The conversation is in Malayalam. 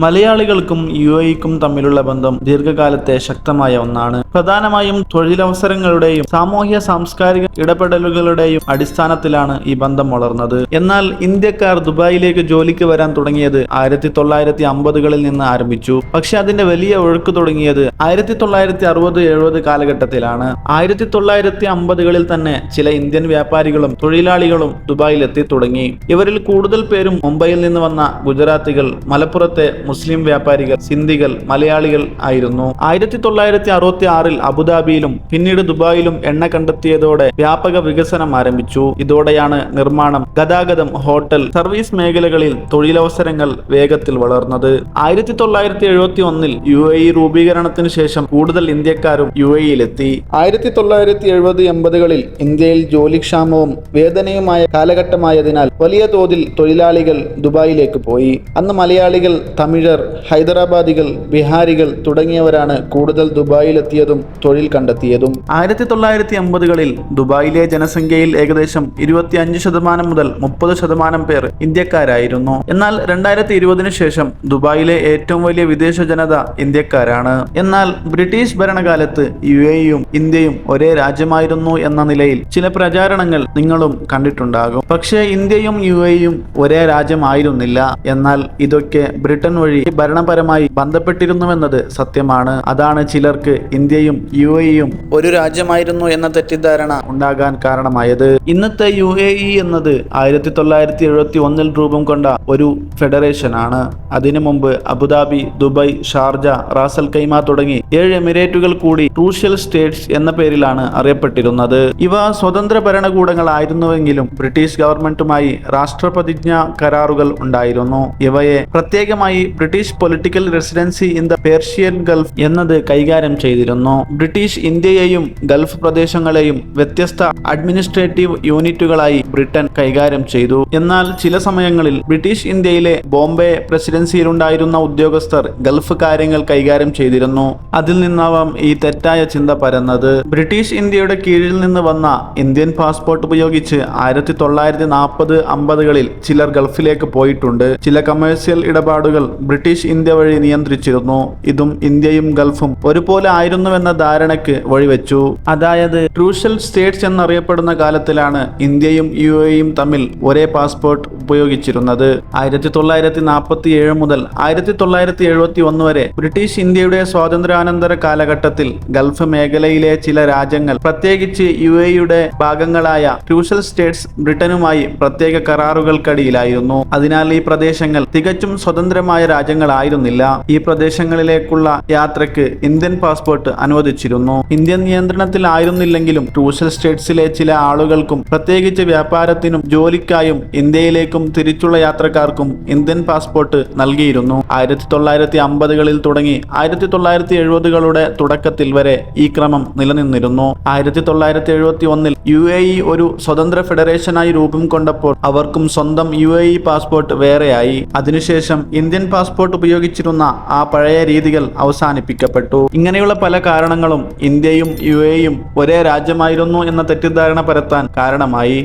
മലയാളികൾക്കും യു എക്കും തമ്മിലുള്ള ബന്ധം ദീർഘകാലത്തെ ശക്തമായ ഒന്നാണ്. പ്രധാനമായും തൊഴിലവസരങ്ങളുടെയും സാമൂഹ്യ സാംസ്കാരിക ഇടപെടലുകളുടെയും അടിസ്ഥാനത്തിലാണ് ഈ ബന്ധം വളർന്നത്. എന്നാൽ ഇന്ത്യക്കാർ ദുബായിലേക്ക് ജോലിക്ക് വരാൻ തുടങ്ങിയത് ആയിരത്തി തൊള്ളായിരത്തി അമ്പതുകളിൽ നിന്ന് ആരംഭിച്ചു. പക്ഷെ അതിന്റെ വലിയ ഒഴുക്ക് തുടങ്ങിയത് ആയിരത്തി തൊള്ളായിരത്തി അറുപത് എഴുപത് കാലഘട്ടത്തിലാണ്. ആയിരത്തി തൊള്ളായിരത്തി അമ്പതുകളിൽ തന്നെ ചില ഇന്ത്യൻ വ്യാപാരികളും തൊഴിലാളികളും ദുബായിലെത്തി തുടങ്ങി. ഇവരിൽ കൂടുതൽ പേരും മുംബൈയിൽ നിന്ന് വന്ന ഗുജറാത്തികൾ മലപ്പുറത്തെ മുസ്ലിം വ്യാപാരികൾ സിന്ധികൾ മലയാളികൾ ആയിരുന്നു. ആയിരത്തി തൊള്ളായിരത്തി അറുപത്തി ആറിൽ അബുദാബിയിലും പിന്നീട് ദുബായിലും എണ്ണ കണ്ടെത്തിയതോടെ വ്യാപക വികസനം ആരംഭിച്ചു. ഇതോടെയാണ് നിർമ്മാണം ഗതാഗതം ഹോട്ടൽ സർവീസ് മേഖലകളിൽ തൊഴിലവസരങ്ങൾ വേഗത്തിൽ വളർന്നത്. ആയിരത്തി തൊള്ളായിരത്തി എഴുപത്തി ഒന്നിൽ യു എ ഇ രൂപീകരണത്തിന് ശേഷം കൂടുതൽ ഇന്ത്യക്കാരും യു എ ഇയിലെത്തി ആയിരത്തി തൊള്ളായിരത്തി എഴുപത് എൺപതുകളിൽ ഇന്ത്യയിൽ ജോലിക്ഷാമവും വേദനയുമായ കാലഘട്ടമായതിനാൽ വലിയ തോതിൽ തൊഴിലാളികൾ ദുബായിലേക്ക് പോയി. അന്ന് മലയാളികൾ തമിഴർ ഹൈദരാബാദികൾ ബിഹാരികൾ തുടങ്ങിയവരാണ് കൂടുതൽ ദുബായിലെത്തിയതും തൊഴിൽ കണ്ടെത്തിയതും. ആയിരത്തി തൊള്ളായിരത്തി അമ്പതുകളിൽ ദുബായിലെ ജനസംഖ്യയിൽ ഏകദേശം ഇരുപത്തി അഞ്ച് ശതമാനം മുതൽ മുപ്പത് ശതമാനം പേർ ഇന്ത്യക്കാരായിരുന്നു. എന്നാൽ രണ്ടായിരത്തി ഇരുപതിനു ശേഷം ദുബായിലെ ഏറ്റവും വലിയ വിദേശ ജനത ഇന്ത്യക്കാരാണ്. എന്നാൽ ബ്രിട്ടീഷ് ഭരണകാലത്ത് യു എയും ഇന്ത്യയും ഒരേ രാജ്യമായിരുന്നു എന്ന നിലയിൽ ചില പ്രചാരണങ്ങൾ നിങ്ങളും കണ്ടിട്ടുണ്ടാകും. പക്ഷേ ഇന്ത്യയും യു എയും ഒരേ രാജ്യമായിരുന്നില്ല. എന്നാൽ ഇതൊക്കെ ബ്രിട്ടൻ വഴി ഭരണപരമായി ബന്ധപ്പെട്ടിരുന്നുവെന്നത് സത്യമാണ്. അതാണ് ചിലർക്ക് ഇന്ത്യയും യു എയും ഒരു രാജ്യമായിരുന്നു എന്ന തെറ്റിദ്ധാരണ ഉണ്ടാകാൻ കാരണമായത്. ഇന്നത്തെ യു എ ഇ എന്നത് ആയിരത്തി തൊള്ളായിരത്തി എഴുപത്തി ഒന്നിൽ രൂപം കൊണ്ട ഒരു ഫെഡറേഷൻ ആണ് അതിനു മുമ്പ് Abu Dhabi Dubai Sharjah Ras al Khaimah തുടങ്ങി ഏഴ് എമിറേറ്റുകൾ കൂടി ക്രൂഷ്യൽ സ്റ്റേറ്റ്സ് എന്ന പേരിലാണ് അറിയപ്പെട്ടിരുന്നത്. ഇവ സ്വതന്ത്ര ഭരണകൂടങ്ങളായിരുന്നുവെങ്കിലും ബ്രിട്ടീഷ് ഗവൺമെന്റുമായി രാഷ്ട്രപതിജ്ഞ കരാറുകൾ ഉണ്ടായിരുന്നു. ഇവയെ പ്രത്യേകമായി British political residency in the Persian Gulf എന്നത് കൈകാര്യം ചെയ്തിരുന്നു. ബ്രിട്ടീഷ് ഇന്ത്യയെയും ഗൾഫ് പ്രദേശങ്ങളെയും വ്യത്യസ്ത അഡ്മിനിസ്ട്രേറ്റീവ് യൂണിറ്റുകളായി ബ്രിട്ടൻ കൈകാര്യം ചെയ്തു. എന്നാൽ ചില സമയങ്ങളിൽ ബ്രിട്ടീഷ് ഇന്ത്യയിലെ ബോംബെ പ്രസിഡൻസിയിലുണ്ടായിരുന്ന ഉദ്യോഗസ്ഥർ ഗൾഫ് കാര്യങ്ങൾ കൈകാര്യം ചെയ്തിരുന്നു. അതിൽ നിന്നാവാം ഈ തെറ്റായ ചിന്ത പരന്നത്. ബ്രിട്ടീഷ് ഇന്ത്യയുടെ കീഴിൽ നിന്ന് വന്ന ഇന്ത്യൻ പാസ്പോർട്ട് ഉപയോഗിച്ച് ആയിരത്തി തൊള്ളായിരത്തി നാൽപ്പത് അമ്പതുകളിൽ ചിലർ ഗൾഫിലേക്ക് പോയിട്ടുണ്ട്. ചില കമേഴ്സ്യൽ ഇടപാടുകൾ ബ്രിട്ടീഷ് ഇന്ത്യ വഴി നിയന്ത്രിച്ചിരുന്നു. ഇതും ഇന്ത്യയും ഗൾഫും ഒരുപോലെ ആയിരുന്നുവെന്ന ധാരണയ്ക്ക് വഴിവെച്ചു. അതായത് ട്രൂഷൽ സ്റ്റേറ്റ്സ് എന്നറിയപ്പെടുന്ന കാലത്തിലാണ് ഇന്ത്യയും യു എയും തമ്മിൽ ഒരേ പാസ്പോർട്ട് ഉപയോഗിച്ചിരുന്നത്. ആയിരത്തി തൊള്ളായിരത്തി നാൽപ്പത്തി ഏഴ് മുതൽ ആയിരത്തി തൊള്ളായിരത്തി എഴുപത്തി ഒന്ന് വരെ ബ്രിട്ടീഷ് ഇന്ത്യയുടെ സ്വാതന്ത്ര്യാനന്തര കാലഘട്ടത്തിൽ ഗൾഫ് മേഖലയിലെ ചില രാജ്യങ്ങൾ പ്രത്യേകിച്ച് യു എയുടെ ഭാഗങ്ങളായ ട്രൂഷൽ സ്റ്റേറ്റ്സ് ബ്രിട്ടനുമായി പ്രത്യേക കരാറുകൾക്കടിയിലായിരുന്നു. അതിനാൽ ഈ പ്രദേശങ്ങൾ തികച്ചും സ്വതന്ത്രമായ രാജ്യങ്ങളായിരുന്നില്ല. ഈ പ്രദേശങ്ങളിലേക്കുള്ള യാത്രയ്ക്ക് ഇന്ത്യൻ പാസ്പോർട്ട് അനുവദിച്ചിരുന്നു. ഇന്ത്യൻ നിയന്ത്രണത്തിലായിരുന്നില്ലെങ്കിലും ക്രൂഷ്യൽ സ്റ്റേറ്റ്സിലെ ചില ആളുകൾക്കും പ്രത്യേകിച്ച് വ്യാപാരത്തിനും ജോലിക്കായും ഇന്ത്യയിലേക്കും തിരിച്ചുള്ള യാത്രക്കാർക്കും ഇന്ത്യൻ പാസ്പോർട്ട് നൽകിയിരുന്നു. ആയിരത്തി തൊള്ളായിരത്തി അമ്പതുകളിൽ തുടങ്ങി ആയിരത്തി തൊള്ളായിരത്തി എഴുപതുകളുടെ തുടക്കത്തിൽ വരെ ഈ ക്രമം നിലനിന്നിരുന്നു. ആയിരത്തി തൊള്ളായിരത്തി എഴുപത്തി ഒന്നിൽ യു എ ഇ ഒരു സ്വതന്ത്ര ഫെഡറേഷനായി രൂപം കൊണ്ടപ്പോൾ അവർക്കും സ്വന്തം യു എ ഇ പാസ്പോർട്ട് വേറെയായി. അതിനുശേഷം ഇന്ത്യൻ പാസ്പോർട്ട് ഉപയോഗിച്ചിരുന്ന ആ പഴയ രീതികൾ അവസാനിപ്പിക്കപ്പെട്ടു. ഇങ്ങനെയുള്ള പല കാരണങ്ങളും ഇന്ത്യയും യു എയും ഒരേ രാജ്യമായിരുന്നു എന്ന തെറ്റിദ്ധാരണ പരത്താൻ കാരണമായി.